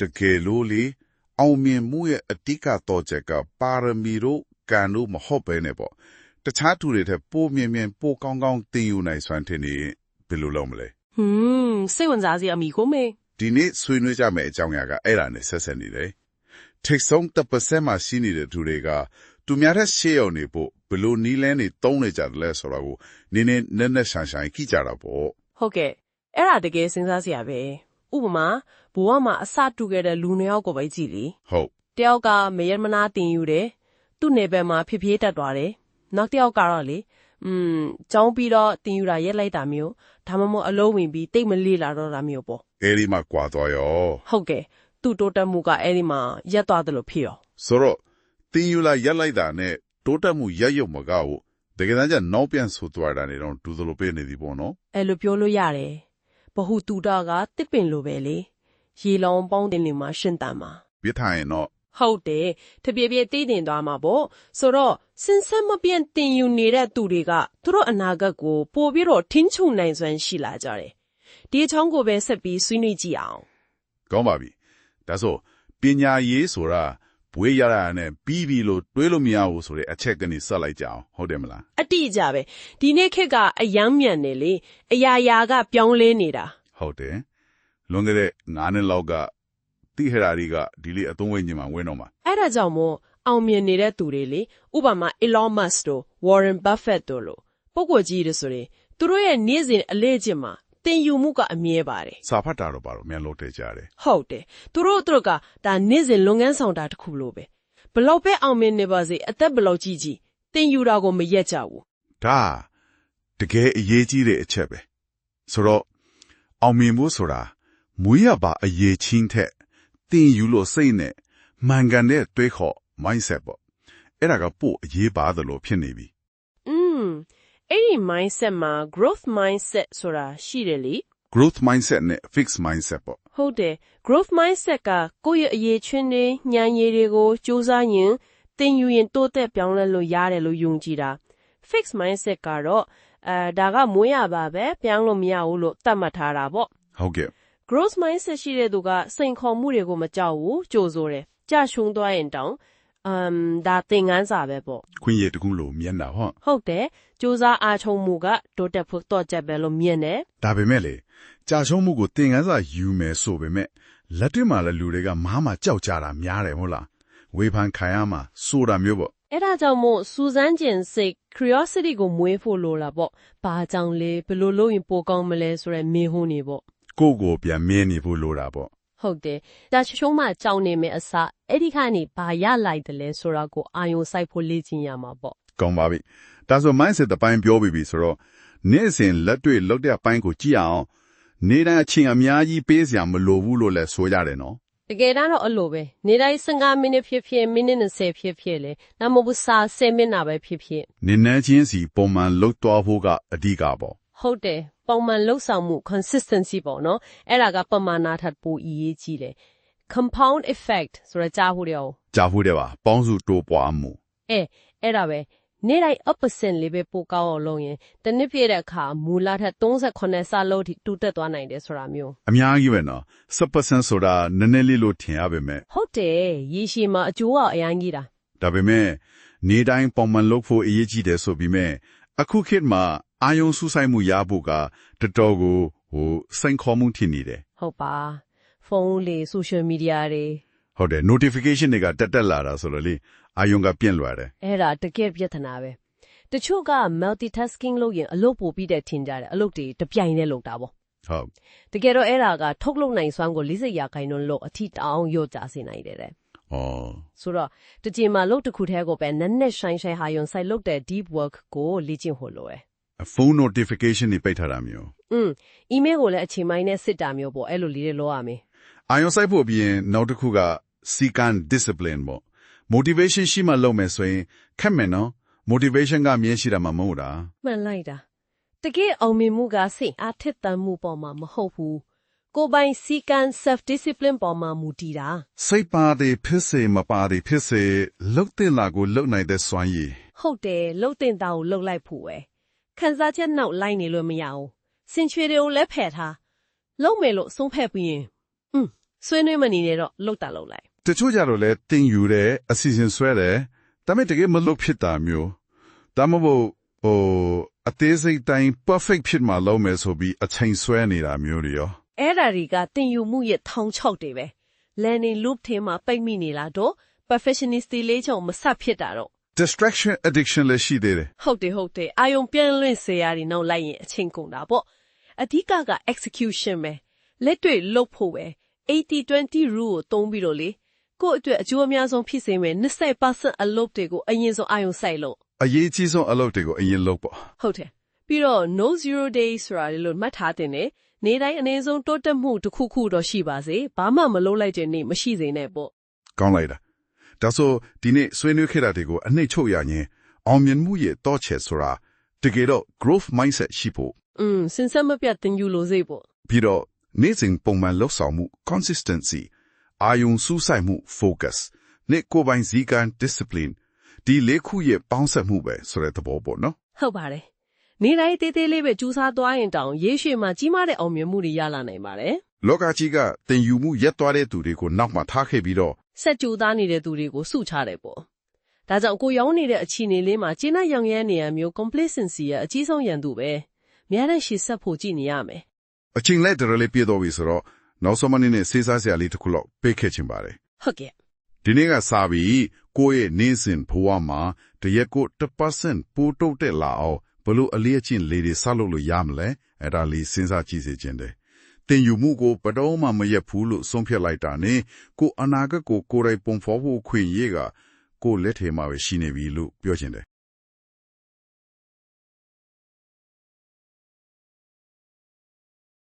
တကယ်လို့လေအောင်မြင်မှုရဲ့အတိကတော့ချက်ကပါရမီတို့ကံတို့မဟုတ်ပဲနဲ့ပေါ့တခြားသူတွေထက်ပိုမြင်မြင်ပိုကောင်းကောင်းတင်ယူနိုင်စွမ်းထင်နေဘယ်လိုလုပ်မလဲဟွန်းစိတ်ဝင်စားစရာအမိကိုမေဒီနေ့ဆွေးနွေးကြမယ့်အကြောင်းအရာကအဲ့ဒါနဲ့ဆက်ဆက်နေတယ်ထိတ်ဆုံးတစ်ပတ်ဆက်မှရှိနေတဲ့သူတွေကသူများတဲ့ရှေ့ရောက်နေဖို့ဘယ်လိုနီးလန်းနေတုံးနေကြတယ်လဲဆိုတော့ကိုနင်းနေနဲ့နဲ့ရှာရှာကြည့်ကြတာပေါ့ဟုတ်ကဲ့အဲ့ဒါတကယ်စဉ်းစားစရာပဲ ဥပမာဘဝမှာအစတူခဲ့တဲ့လူနှစ်ယောက်ကိုပဲကြည့်လေဟုတ်တယောက်ကမယမနာတင်ယူတယ်သူ့နယ်ပယ်မှာဖြစ်ဖြစ်တက်သွားတယ်နောက်တစ်ယောက်ကတော့လေอืมကြောင်းပြီးတော့တင်ယူတာရက်လိုက်တာမျိုးဒါမှမဟုတ်အလုံးဝင်ပြီးတိတ်မလေးလာတော့တာမျိုးပေါ့အဲ့ဒီမှာကွာသွားရောဟုတ်ကဲ့သူ့တိုးတက်မှုကအဲ့ဒီမှာရက်သွားတယ်လို့ဖြစ်ရောဆိုတော့တင်ယူလာရက်လိုက်တာနဲ့တိုးတက်မှုရက်ရုပ်မကောက်ဘူးတကယ်တမ်းကျနောက်ပြန်ဆိုသွားတာနေတော့ဒူသလိုပေးနေသည်ပေါ့နော်အဲ့လိုပြောလို့ရတယ် ဘဟုတူတာကတစ်ပင်လိုပဲလေရေလောင်ပေါင်းတင်နေမှာရှင်းတန်မှာပြထားရင်တော့ဟုတ်တယ်တပြေပြေတည်တင်သွားမှာပေါ့ဆိုတော့စင်ဆက်မပြန့်တင်ယူနေတဲ့သူတွေကသူတို့အနာဂတ်ကိုပို့ပြီးတော့ထင်းချုံနိုင်စွမ်းရှိလာကြတယ်ဒီအချောင်းကိုပဲဆက်ပြီးဆွေးနွေးကြည့်အောင်ကောင်းပါပြီဒါဆိုပညာရေးဆိုတာ ဘွေးရတာနဲ့ပြီးပြီလို့တွေးလို့မရဘူးဆိုတဲ့အချက်ကနေဆက်လိုက်ကြအောင်ဟုတ်တယ်မလားအတိအကျပဲဒီနေ့ခေတ်ကအယမ်းမြန်နေလေအရာရာကပြောင်းလဲနေတာဟုတ်တယ်လွန်ခဲ့တဲ့9နှစ်လောက်ကတိဟရာတွေကဒီလေးအသုံးဝင်ခြင်းမှာဝင်တော့မှာအဲ့ဒါကြောင့်မို့အောင်မြင်နေတဲ့သူတွေလေဥပမာ Elon Musk တို့ Warren Buffett တို့လို့ပုဂ္ဂိုလ်ကြီးတွေဆိုရင်သူတို့ရဲ့နေ့စဉ်အလေးကျင့်မှာ တင်ယူမှုကအမြဲပါတယ်စာဖတ်တာတော့ပါတော့မြန်လို့တဲ့ကြတယ်ဟုတ်တယ်သူတို့သူတို့ကဒါနေ့စဉ်လုပ်ငန်းဆောင်တာတစ်ခုလို့ပဲဘလောက်ပဲအောင်မြင်နေပါစေအသက်ဘလောက်ကြီးကြီးတင်ယူတာကိုမရက်ကြဘူးဒါတကယ်အရေးကြီးတဲ့အချက်ပဲဆိုတော့အောင်မြင်ဖို့ဆိုတာမွေးရပါအရေးချင်းထက်တင်ယူလို့စိတ်နဲ့မှန်ကန်တဲ့တွေးခေါ် mindset ပေါ့အဲ့ဒါကပို့အရေးပါတယ်လို့ဖြစ်နေပြီอืม အဲ့ဒီ mindset မှာ growth mindset ဆိုတာရှိတယ်လေ growth mindset နဲ့ fixed mindset ပေါ့ဟုတ်တယ် growth mindset ကကိုယ့်ရဲ့အရေးချင်းတွေညံရည်တွေကိုစူးစမ်းရင်တင်ယူရင်တိုးတက်ပြောင်းလဲလို့ရတယ်လို့ယုံကြည်တာ fixed mindset ကတော့အဲဒါကမွေးရပါပဲပြောင်းလို့မရဘူးလို့သတ်မှတ်ထားတာပေါ့ဟုတ်ကဲ့ growth mindset ရှိတဲ့သူကစိန်ခေါ်မှုတွေကိုမကြောက်ဘူးကြိုးစိုးတယ်ကြာရှုံးသွားရင်တောင်အ မ်ဒါသင်ခန်းစာပဲပေါ့ခွင့်ရတကူလို့မျက်နှာဟောဟုတ်တယ်စူးစမ်းအားထုတ်မှုကတိုးတက်ဖို့တော့ချက်ပဲလို့မြင်တယ်ဒါပေမဲ့လေကြာရှုံးမှုကိုသင်ခန်းစာယူမယ်ဆိုပေမဲ့လက်တွေ့မှာလည်းလူတွေကမားမှာကြောက်ကြတာများတယ်မဟုတ်လားဝေဖန်ခံရမှာဆိုတာမျိုးပေါ့အဲ့ဒါကြောင့်မို့စူးစမ်းကျင်စိတ် curiosity ကိုမွေးဖို့လိုလာပေါ့ဘာကြောင့်လဲဘယ်လိုလုပ်ရင်ပိုကောင်းမလဲဆိုတဲ့မေးခွန်းတွေပေါ့ကိုယ့်ကိုယ်ပြန်မြင်နေဖို့လိုတာပေါ့ ဟုတ်တယ်ဒါချုံမှကြောင်းနေမယ်အစားအဲ့ဒီခါနေဘာရလိုက်တယ်လဲဆိုတာကိုအာယုံစိုက်ဖို့လေ့ကျင့်ရမှာပေါ့ကောင်းပါပြီဒါဆို mindset တစ်ပိုင်းပြောပြီးပြီဆိုတော့နေ့စဉ်လက်တွေ့လောက်တဲ့အပိုင်းကိုကြည့်အောင်နေတိုင်းအချိန်အများကြီးပေးစရာမလိုဘူးလို့လည်းဆိုရတယ်နော်တကယ်တမ်းတော့အဲ့လိုပဲနေတိုင်း15မိနစ်ဖြစ်ဖြစ်မိနစ်20ဖြစ်ဖြစ်လေဒါမှမဟုတ်စာ10မိနစ်ပဲဖြစ်ဖြစ်နင်းနေချင်းစီပုံမှန်လှုပ်သွားဖို့ကအဓိကပေါ့ ဟုတ်တယ်ပုံမှန်လှုပ်ဆောင်မှု consistency ပေါ့နော်အဲ့ဒါကပမာဏထပ်ပိုအရေးကြီးတယ် compound effect ဆိုရကြားဖို့ရောကြာဖို့တဲ့ပါပေါင်းစုတိုးပွားမှုအဲအဲ့ဒါပဲနေ့တိုင်း uppercent လေးပဲပိုကောင်းအောင်လုပ်ရင်တစ်နှစ်ပြည့်တဲ့အခါမူလထက်38ဆလောက်ထိတူတက်သွားနိုင်တယ်ဆိုတာမျိုးအများကြီးပဲနော်10%ဆိုတာနည်းနည်းလေးလို့ထင်ရပါမယ်ဟုတ်တယ်ရေရှည်မှာအကျိုးကအများကြီးတာဒါပေမဲ့နေတိုင်းပုံမှန်လုပ်ဖို့အရေးကြီးတယ်ဆိုပြီးမဲ့အခုခေတ်မှာအာယုံစူးစိုက်မှုရဖို့ကတော်တော်ကိုဟိုစိန်ခေါ်မှုထင်နေတယ်ဟုတ်ပါဖုန်းလေ social media တွေဟုတ်တယ် notification တွေကတက်တက်လာတာဆိုတော့လေအာယုံကပြင့်လွယ်တယ်အဲ့ဒါတကယ်ပြဿနာပဲတချို့က multitasking လုပ်ရင်အလုပ်ပိုပြီးတဲ့ထင်ကြတယ်အလုပ်တွေတစ်ပြိုင်တည်းလုပ်တာပေါ့ဟုတ်တကယ်တော့အဲ့ဒါကထုတ်လုပ်နိုင်စွမ်းကို40ရာခိုင်နှုန်းလို့အထီတောင်ရော့ကြစေနိုင်တယ်တဲ့ဩဆိုတော့တကြင်မှာလုပ်တစ်ခုတည်းကိုပဲနက်နက်ရှိုင်းရှိုင်းဟာယွန်ဆိုင်လုပ်တဲ့ deep work ကိုလေ့ကျင့်ဖို့လိုတယ် ဖုန်း notification တွေပိတ်ထားတာမျိုး။อืม email ကိုလည်းအချိန်ပိုင်းနဲ့စစ်တာမျိုးပေါ့အဲ့လိုလေးတွေလုပ်ရမယ်အာယုံစိုက်ဖို့အပြင်နောက်တစ်ခုကစီကန် discipline ပေါ့ motivation ရှိမှလုပ်မယ်ဆိုရင်ခက်မယ်နော် motivation ကမြဲရှိတာမှမဟုတ်တာ။မှန်လိုက်တာ။တကယ်အောင်မြင်မှုကစိတ်အားထက်သန်မှုပေါ်မှာမဟုတ်ဘူး။ကိုယ်ပိုင်စီကံ self discipline ပေါ်မှာမူတည်တာစိတ်ပါတယ်ဖြစ်စေမပါတယ်ဖြစ်စေလှုပ်တဲ့လာကိုလှုပ်နိုင်တဲ့စွမ်းရည်။ဟုတ်တယ်လှုပ်တင်တာကိုလှုပ်လိုက်ဖို့ပဲ။ ခံစားချက်နောက်လိုက်နေလို့မရဘူး။စင်ချွေတွေကိုလည်းဖယ်ထား။လုံးမယ်လို့ဆုံးဖြတ်ပြီးရင်อืมဆွေးနွေးမနေနဲ့တော့လှုပ်တာလှုပ်လိုက်တချို့ကြတော့လဲတင်ယူတယ်အစီအစဉ်ဆွဲတယ်ဒါပေမဲ့တကယ်မလုပ်ဖြစ်တာမျိုးဒါမှမဟုတ်ဟိုအသေးစိတ်တိုင်း perfect ဖြစ်မှလုပ်မယ်ဆိုပြီးအချိန်ဆွဲနေတာမျိုးတွေရောအဲ့ဒါတွေကတင်ယူမှုရဲ့ထောင်ချောက်တွေပဲ learning loop ထဲမှာပိတ်မိနေလားတော့ perfectionist တွေလေးချောင်မဆက်ဖြစ်တာတော့ distraction addiction လည်းရှိသေးတယ်ဟုတ်တယ်ဟုတ်တယ်အာယုံပြန့်လွင့်စေရည်နောက်လိုက်ရင်အချိန်ကုန်တာပေါ့အဓိကက execution ပဲလက်တွေ့လုပ်ဖို့ပဲ80-20 rule ကိုသုံးပြီးတော့လေကိုယ့်အတွက်အကျိုးအများဆုံးဖြစ်စေမယ်20%အလုပ်တွေကိုအရင်ဆုံးအာယုံစိုက်လို့အရေးကြီးဆုံးအလုပ်တွေကိုအရင်လုပ်ပေါ့ဟုတ်တယ်ပြီးတော့ no zero days ဆိုတာလေလို့မှတ်ထားတင်တယ်နေတိုင်းအနည်းဆုံးတိုးတက်မှုတစ်ခုခုတော့ရှိပါစေဘာမှမလုပ်လိုက်တဲ့နေ့မရှိစေနဲ့ပေါ့ကောင်းလိုက်တာ ဒါဆိုဒီနေ့ဆွေးနွေးခဲ့တာတွေကိုအနှိမ့်ချုပ်ရရင်အောင်မြင်မှုရဲ့တော့ချက်ဆိုတာတကယ်တော့ growth mindset ရှိဖို့อืมစင်ဆက်မပြတ်တင်ယူလို့စေပေါ့ပြီးတော့နေ့စဉ်ပုံမှန်လှုပ်ဆောင်မှု consistency အာယုံစူးစိုက်မှု focus နဲ့ကိုယ်ပိုင်စည်းကမ်း discipline ဒီလေးခုရဲ့ပေါင်းစပ်မှုပဲဆိုတဲ့သဘောပေါ့နော်ဟုတ်ပါတယ်နေတိုင်းသေးသေးလေးပဲကြိုးစားသွားရင်တောင်ရေရှည်မှာကြီးမားတဲ့အောင်မြင်မှုတွေရလာနိုင်ပါတယ်လောကကြီးကတင်ယူမှုရက်သွားတဲ့သူတွေကိုနောက်မှထားခဲ့ပြီးတော့ ဆက်ကြိုးသားနေတဲ့သူတွေကိုစုချတယ်ပေါ့ဒါကြောင့်ကိုရောင်းနေတဲ့အခြေအနေလေးမှာကျင်းတဲ့ရောင်ရဲနေရမျိုး complacency ရဲ့အကြီးဆုံးရန်သူပဲများတဲ့ရှေ့ဆက်ဖို့ကြည့်နေရမယ်အချိန်လက်တော်လေးပြည့်တော့ပြီဆိုတော့နောက်ဆုံးမနေ့နဲ့စေးစားစရာလေးတစ်ခုလောက်ပေးခဲ့ချင်ပါတယ်ဟုတ်ကဲ့ဒီနေ့ကစပြီးကိုယ့်ရဲ့နေ့စဉ်ဘဝမှာတရက်ကို1%ပိုတုတ်တက်လာအောင်ဘလို့အလေးအကျင့်လေးတွေဆောက်လုပ်လို့ရမလဲအဲ့ဒါလေးစဉ်းစားကြည့်စေချင်တယ် တင်ယူမှုကိုဘတော်မှမရက်ဘူးလို့ဆုံးဖြတ်လိုက်တာနဲ့ကိုအနာဂတ်ကိုကိုယ်တိုင်ပုံဖော်ဖို့ခွင့်ရကကိုယ့်လက်ထဲမှာပဲရှိနေပြီလို့ပြောချင်တယ်